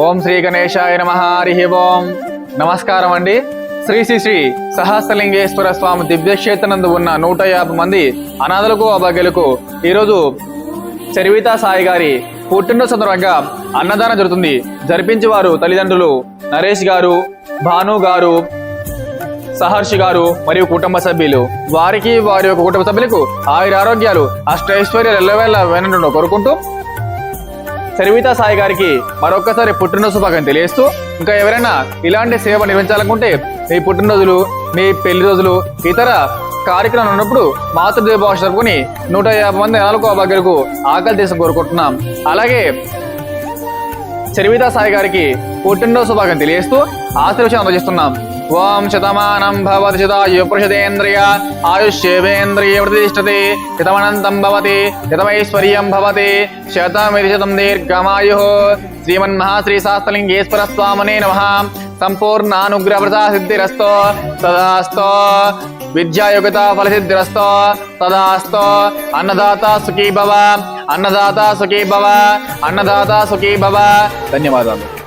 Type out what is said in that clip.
ఓం శ్రీ గణేశాయ నమ హరి ఓం. నమస్కారం అండి. శ్రీ శ్రీ శ్రీ సహస్రలింగేశ్వర స్వామి దివ్యక్షేత్రనందు ఉన్న నూట యాభై మంది అనాథలకు అభాగ్యులకు ఈరోజు చరివితా సాయి గారి పుట్టినరోజు సందర్భంగా అన్నదానం జరుగుతుంది. జరిపించే వారు తల్లిదండ్రులు నరేష్ గారు భాను గారు సహర్షి గారు మరియు కుటుంబ సభ్యులు. వారికి వారి యొక్క కుటుంబ సభ్యులకు ఆయుర ఆరోగ్యాలు అష్టైశ్వర్యాలు ఎల్లవేళ వెనండు కోరుకుంటూ సరివితా సాయి గారికి మరొక్కసారి పుట్టినరోజు శుభాకాంక్షలు తెలియజేస్తూ ఇంకా ఎవరైనా ఇలాంటి సేవ నిర్వహించాలనుకుంటే మీ పుట్టినరోజులు మీ పెళ్ళి రోజులు ఇతర కార్యక్రమాలు ఉన్నప్పుడు మాతృదేవ భాష జరుపుకుని నూట యాభై మంది నాలుగు అభాగ్యులకు ఆకలి తీసి కోరుకుంటున్నాం. అలాగే చరివితా సాయి గారికి పుట్టినరోజు శుభాకాంక్షలు తెలియజేస్తూ ఆశీర్వచనం అందజేస్తున్నాం. ఓం శతమానం భవతి శతాయుపృషదేంద్రియ ఆయుష్యేవేంద్రియ ప్రతిష్టతి శతమనంతం భవతి శతమైశ్వర్యం భవతి శతమిది శతం దీర్ఘమాయు శ్రీమన్మహాశ్రీ శాస్త్రలింగేశ్వర స్వామనే నమ సంపూర్ణానుగ్రహ ప్రసా సిద్ధిరస్తో సదాస్తో విద్యాయోగత ఫలసిద్ధిరస్తో తదాస్తో అన్నదాత సుఖీ భవ అన్నదాత సుఖీ భవ అన్నదాత సుఖీ భవ ధన్యవాదాలు